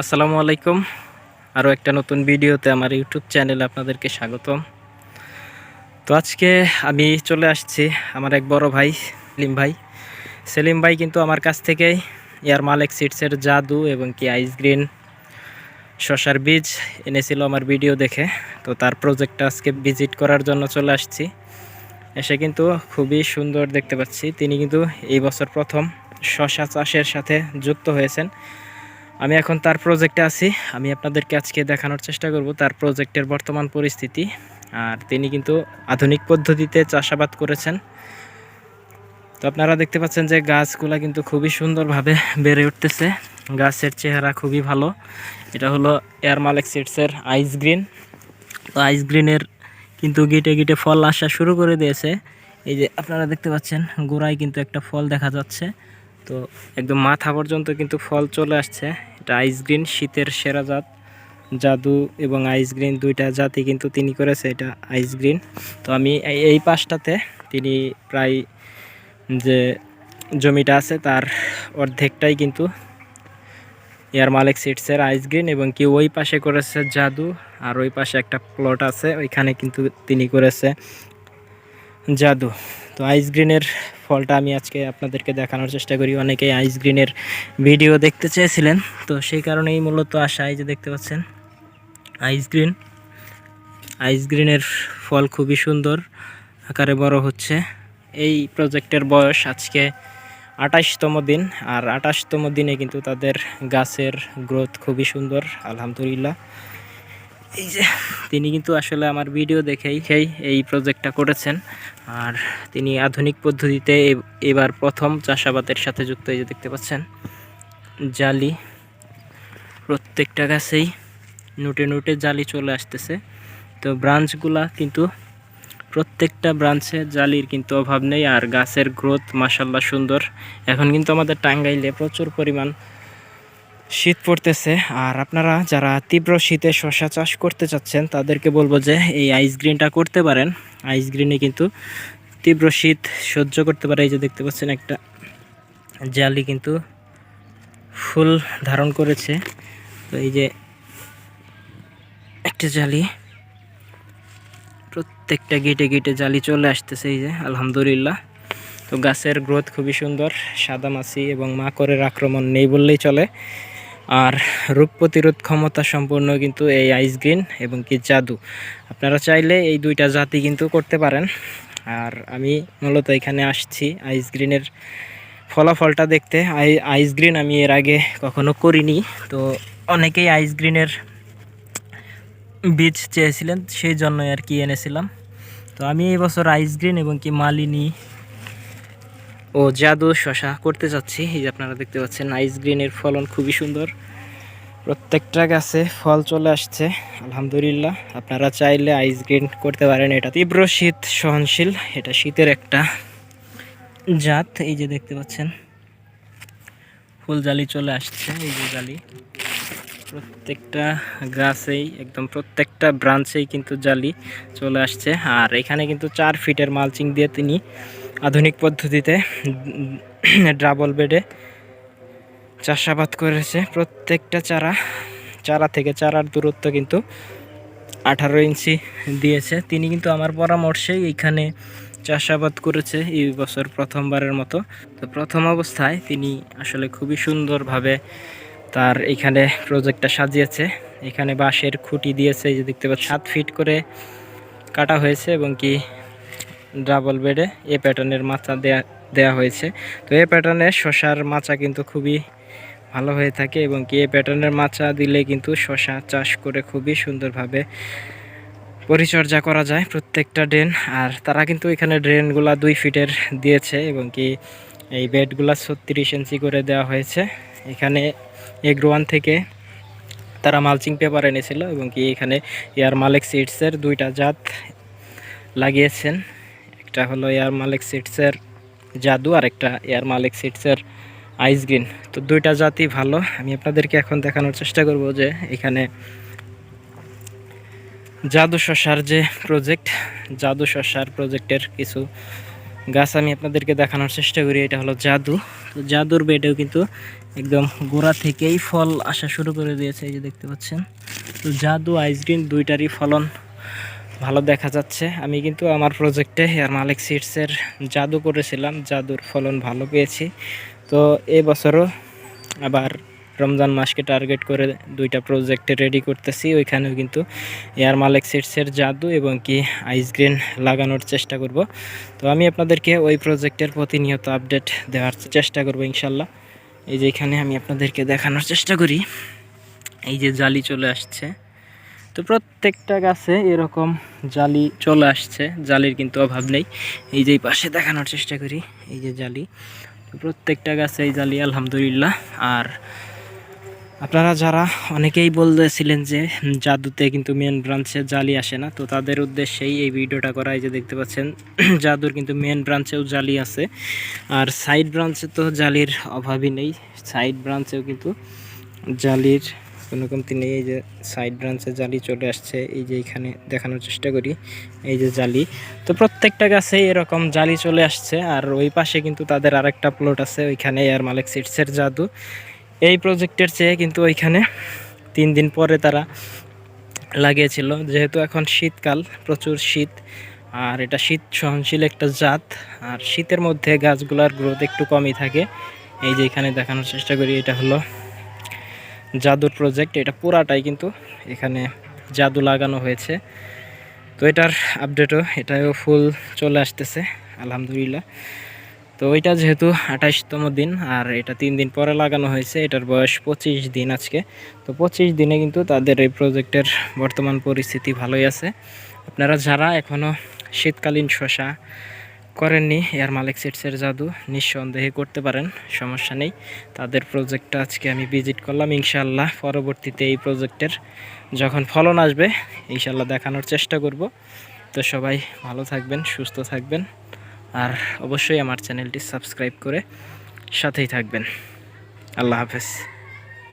আসসালামু আলাইকুম। আরও একটা নতুন ভিডিওতে আমার ইউটিউব চ্যানেলে আপনাদেরকে স্বাগতম। তো আজকে আমি চলে আসছি আমার এক বড় ভাই, সেলিম ভাই। সেলিম ভাই কিন্তু আমার কাছ থেকে এয়ার মালেক সিটসের জাদু এবং কি আইস গ্রিন শশার বীজ এনেছিল আমার ভিডিও দেখে। তো তার প্রজেক্টটা আজকে ভিজিট করার জন্য চলে আসছি। এসে কিন্তু খুবই সুন্দর দেখতে পাচ্ছি। তিনি কিন্তু এই বছর প্রথম শশা চাষের সাথে যুক্ত হয়েছেন। আমি এখন তার প্রজেক্টে আছি। আমি আপনাদেরকে আজকে দেখানোর চেষ্টা করব তার প্রজেক্টের বর্তমান পরিস্থিতি। আর তিনি কিন্তু আধুনিক পদ্ধতিতে চাষাবাদ করেছেন। তো আপনারা দেখতে পাচ্ছেন যে গাছগুলা কিন্তু খুবই সুন্দরভাবে বেড়ে উঠতেছে। গাছের চেহারা খুবই ভালো। এটা হলো এয়ার মালেক সিডসের আইস গ্রিন তো আইস গ্রিনের কিন্তু গিটে গিটে ফল আসা শুরু করে দিয়েছে। এই যে আপনারা দেখতে পাচ্ছেন গোড়ায় কিন্তু একটা ফল দেখা যাচ্ছে। তো একদম মাথা পর্যন্ত কিন্তু ফল চলে আসছে। এটা আইস গ্রিন শীতের সেরা জাত, জাদু এবং আইস গ্রিন দুইটা জাতি কিন্তু তিনি করেছে এটা আইস গ্রিন তো আমি এই- পাশটাতে তিনি প্রায় যে জমিটা আছে তার অর্ধেকটাই কিন্তু এয়ার মালিক সিটসের আইস গ্রিন এবং কি ওই পাশে করেছে জাদু আর ওই পাশে একটা প্লট আছে, ওইখানে কিন্তু তিনি করেছে জাদু। তো আইস গ্রিনের ফলটা আমি আজকে আপনাদেরকে দেখানোর চেষ্টা করি। অনেকেই আইস গ্রিনের ভিডিও দেখতে চেয়েছিলেন। তো সেই কারণেই মূলত আসা এই যে দেখতে পাচ্ছেন আইস গ্রিন আইস গ্রিনের ফল খুবই সুন্দর, আকারে বড় হচ্ছে। এই প্রজেক্টের বয়স আজকে আঠাশতম দিন, আর আঠাশতম দিনে কিন্তু তাদের গাছের গ্রোথ খুবই সুন্দর, আলহামদুলিল্লাহ। এই যে তিনি কিন্তু আসলে আমার ভিডিও দেখেই সেই এই প্রজেক্টটা করেছেন। আর তিনি আধুনিক পদ্ধতিতে এবার প্রথম চাষাবাদের সাথে যুক্ত এই যে দেখতে পাচ্ছেন, জালি প্রত্যেকটা গাছেই নুটে নুটে জালি চলে আসতেছে। তো ব্রাঞ্চগুলা কিন্তু প্রত্যেকটা ব্রাঞ্চে জালির কিন্তু অভাব নেই, আর গাছের গ্রোথ মাসাল্লাহ সুন্দর। এখন কিন্তু আমাদের টাঙ্গাইলে প্রচুর পরিমাণ শীত পড়তেছে, আর আপনারা যারা তীব্র শীতে শশা চাষ করতে চাচ্ছেন, তাদেরকে বলব যে এই আইস গ্রিনটা করতে পারেন। আইস গ্রিনে কিন্তু তীব্র শীত সহ্য করতে পারে। এই যে দেখতে পাচ্ছেন একটা জালি কিন্তু ফুল ধারণ করেছে। তো এই যে একটা জালি, প্রত্যেকটা গেটে গেটে জালি চলে আসতেছে এই যে, আলহামদুলিল্লাহ। তো গাছের গ্রোথ খুবই সুন্দর সাদামাছি এবং মাকড়ের আক্রমণ নেই বললেই চলে। আর রোগ প্রতিরোধ ক্ষমতা সম্পূর্ণ কিন্তু এই আইস গ্রিন এবং কি জাদু। আপনারা চাইলে এই দুইটা জাতি কিন্তু করতে পারেন। আর আমি মূলত এখানে আসছি আইস গ্রিনের ফলাফলটা দেখতে। আই আইস গ্রিন আমি এর আগে কখনো করিনি। তো অনেকেই আইস গ্রিনের বীজ চেয়েছিলেন, সেই জন্যই আর কি এনেছিলাম। তো আমি এই বছর আইস গ্রিন এবং কি মালিনী ও জাদু শশা করতে যাচ্ছি। এই যে আপনারা দেখতে পাচ্ছেন আইস গ্রিনের ফলন খুবই সুন্দর। প্রত্যেকটা গাছে ফল চলে আসছে, আলহামদুলিল্লাহ। আপনারা চাইলে আইস গ্রিন করতে পারেন, এটা তীব্র শীত সহনশীল, এটা শীতের একটা জাত। এই যে দেখতে পাচ্ছেন ফুল জালি চলে আসছে, এই যে জালি। প্রত্যেকটা গাছেই, একদম প্রত্যেকটা ব্রাঞ্চেই কিন্তু জালি চলে আসছে। আর এখানে কিন্তু চার ফিটের মালচিং দিয়ে তিনি আধুনিক পদ্ধতিতে ডাবল বেডে চাষাবাদ করেছে। প্রত্যেকটা চারা চারা থেকে চারার দূরত্ব কিন্তু আঠারো ইঞ্চি দিয়েছে। তিনি কিন্তু আমার পরামর্শেই এইখানে চাষাবাদ করেছে এই বছর প্রথমবারের মতো। তো প্রথম অবস্থায় তিনি আসলে খুবই সুন্দরভাবে তার এখানে প্রজেক্টটা সাজিয়েছে। এখানে বাঁশের খুঁটি দিয়েছে যে দেখতে পাচ্ছি সাত ফিট করে কাটা হয়েছে এবং কি ডাবল বেডে এ প্যাটার্নের মাচা দেয়া দেয়া হয়েছে। তো এ প্যাটার্নের শশার মাচা কিন্তু খুবই ভালো হয়ে থাকে এবং কি এ প্যাটার্নের মাচা দিলে কিন্তু শশা চাষ করে খুবই সুন্দরভাবে পরিচর্যা করা যায় প্রত্যেকটা ড্রেন। আর তারা কিন্তু এখানে ড্রেনগুলা দুই ফিটের দিয়েছে এবং কি এই বেডগুলা ছত্রিশ ইঞ্চি করে দেওয়া হয়েছে। এখানে এগ্রোয়ান থেকে তারা মালচিং পেপার এনেছিল এবং কি এখানে এয়ার মালিক সিডসের দুইটা জাত লাগিয়েছেন। একটা হলো এয়ার মালিক সিডসের জাদু আর একটা এয়ার মালিক সিডসের আইস গ্রিন। তো দুইটা জাতই ভালো। আমি আপনাদেরকে এখন দেখানোর চেষ্টা করব যে এখানে জাদু শশার যে প্রজেক্ট জাদু শশার প্রজেক্টের কিছু গাছ আমি আপনাদেরকে দেখানোর চেষ্টা করি, এটা হলো জাদু। তো জাদুর বেডেও কিন্তু একদম গোড়া থেকেই ফল আসা শুরু করে দিয়েছে, এই যে দেখতে পাচ্ছেন। তো জাদু আইসগ্রিন দুইটারই ফলন ভালো দেখা যাচ্ছে। আমি কিন্তু আমার প্রজেক্টে হেয়ার মালিক সিডসের জাদু করেছিলাম, জাদুর ফলন ভালো পেয়েছি। তো এবছরও আবার রমজান মাসকে টার্গেট করে দুইটা প্রজেক্টে রেডি করতেছি। ওইখানেও কিন্তু এয়ার মালিক সিটসের জাদু এবং কি আইসগ্রিন লাগানোর চেষ্টা করব। তো আমি আপনাদেরকে ওই প্রজেক্টের প্রতিনিয়ত আপডেট দেওয়ার চেষ্টা করব ইনশাল্লাহ। এই যে এখানে আমি আপনাদেরকে দেখানোর চেষ্টা করি। এই যে জালি চলে আসছে। তো প্রত্যেকটা গাছে এরকম জালি চলে আসছে। জালির কিন্তু অভাব নেই। এই যে পাশে দেখানোর চেষ্টা করি। এই যে জালি। প্রত্যেকটা গাছে এই জালি, আলহামদুলিল্লাহ। আর আপনারা যারা অনেকেই বলতেছিলেন যে জাদুতে কিন্তু মেন ব্রাঞ্চে জালি আসে না, তো তাদের উদ্দেশ্যেই এই ভিডিওটা করা। এই যে দেখতে পাচ্ছেন, জাদুর কিন্তু মেন ব্রাঞ্চেও জালি আছে। আর সাইড ব্রাঞ্চে তো জালির অভাবই নেই। সাইড ব্রাঞ্চেও কিন্তু জালির কোনো কমতি নেই। এই যে সাইড ব্রাঞ্চে জালি চলে আসছে, এই যে এখানে দেখানোর চেষ্টা করি, এই যে জালি। তো প্রত্যেকটা গাছে এরকম জালি চলে আসছে, আর ওই পাশে কিন্তু তাদের আরেকটা প্লট আছে, ওইখানে এয়ার মালিক সিটসের জাদু। এই প্রজেক্টের চেয়ে কিন্তু ওইখানে তিন দিন পরে তারা লাগিয়েছিল। যেহেতু এখন শীতকাল, প্রচুর শীত, আর এটা শীত সহনশীল একটা জাত, আর শীতের মধ্যে গাছগুলোর গ্রোথ একটু কমই থাকে। এই যে এখানে দেখানোর চেষ্টা করি, এটা হলো জাদুর প্রজেক্ট এটা পুরাটাই কিন্তু এখানে জাদু লাগানো হয়েছে। তো এটার আপডেটও এটাও ফুল চলে আসতেছে, আলহামদুলিল্লাহ। তো ওইটা যেহেতু আঠাশতম দিন, আর এটা তিন দিন পরে লাগানো হয়েছে, এটার বয়স পঁচিশ দিন আজকে। তো পঁচিশ দিনে কিন্তু তাদের এই প্রজেক্টের বর্তমান পরিস্থিতি ভালোই আছে। আপনারা যারা এখনও শীতকালীন শশা করেননি, এয়ার মালিক সিটসের জাদু নিঃসন্দেহে করতে পারেন, সমস্যা নেই। তাদের প্রজেক্টটা আজকে আমি ভিজিট করলাম ইনশাল্লাহ পরবর্তীতে এই প্রজেক্টের যখন ফলন আসবে ইনশাল্লাহ দেখানোর চেষ্টা করব। তো সবাই ভালো থাকবেন, সুস্থ থাকবেন। আর অবশ্যই আমার চ্যানেলটি সাবস্ক্রাইব করে সাথেই থাকবেন। আল্লাহ হাফেজ।